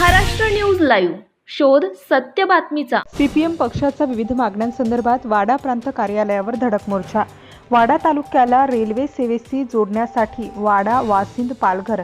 Maharashtra news live. शोध सत्य बातमीचा. सीपीएम पक्षाचा विविध मागण्यांसंदर्भात वाडा प्रांत कार्यालयावर धडक मोर्चा. वाडा तालुक्याला रेल्वे सेवेशी जोडण्यासाठी वाडा वासिंद पालघर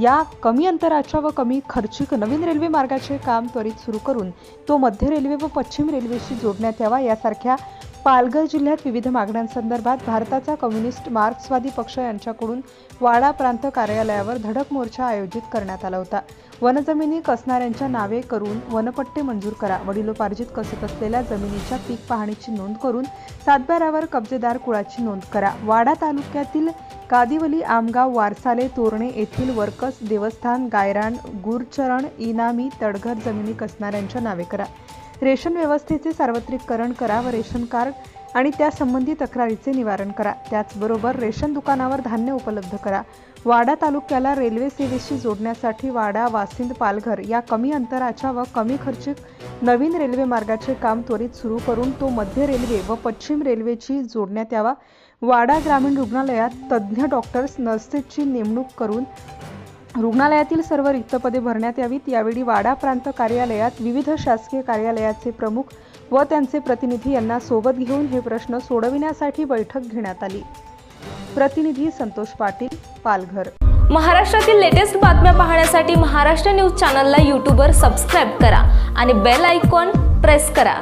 या कमी अंतराच्या व कमी खर्चिक नवीन रेल्वे मार्गाचे काम त्वरित सुरू करून तो मध्य रेल्वे व पश्चिम रेल्वेशी जोडण्यात यावा यासारख्या पालघर जिल्ह्यात विविध मागण्यांसंदर्भात भारताचा कम्युनिस्ट मार्क्सवादी पक्ष यांच्याकडून वाडा प्रांत कार्यालयावर धडक मोर्चा आयोजित करण्यात आला होता. वनजमिनी कसणाऱ्यांच्या नावे करून वनपट्टे मंजूर करा. वडिलोपार्जित कसत असलेल्या जमिनीच्या पीक पाहणीची नोंद करून सातबारावर कब्जेदार कुळाची नोंद करा. वाडा तालुक्यातील कादिवली आमगाव वारसाले तोरणे येथील वर्कस देवस्थान गायरान गुरचरण इनामी तडघर जमिनी कसणाऱ्यांच्या नावे करा. रेशन व्यवस्थेचे सार्वत्रिककरण करा व रेशन कार्ड आणि त्यासंबंधी तक्रारीचे निवारण करा. त्याचबरोबर रेशन दुकानावर धान्य उपलब्ध करा. वाडा तालुक्याला रेल्वे सेवेशी जोडण्यासाठी वाडा वासिंद पालघर या कमी अंतराच्या व कमी खर्चिक नवीन रेल्वे मार्गाचे काम त्वरित सुरू करून तो मध्य रेल्वे व पश्चिम रेल्वेची जोडण्यात यावा. वाडा ग्रामीण रुग्णालयात तज्ज्ञ डॉक्टर्स नर्सेसची नेमणूक करून रुग्णालयातील सर्व रिक्त पदे भरण्यात यावीत. यावेळी वाडा प्रांत कार्यालयात विविध शासकीय कार्यालयाचे प्रमुख व त्यांचे प्रतिनिधी यांना सोबत घेऊन हे प्रश्न सोडविण्यासाठी बैठक घेण्यात आली. प्रतिनिधी संतोष पाटील पालघर. महाराष्ट्रातील लेटेस्ट बातम्या पाहण्यासाठी महाराष्ट्र न्यूज चॅनलला यूट्यूबवर सबस्क्राईब करा आणि बेल आयकॉन प्रेस करा.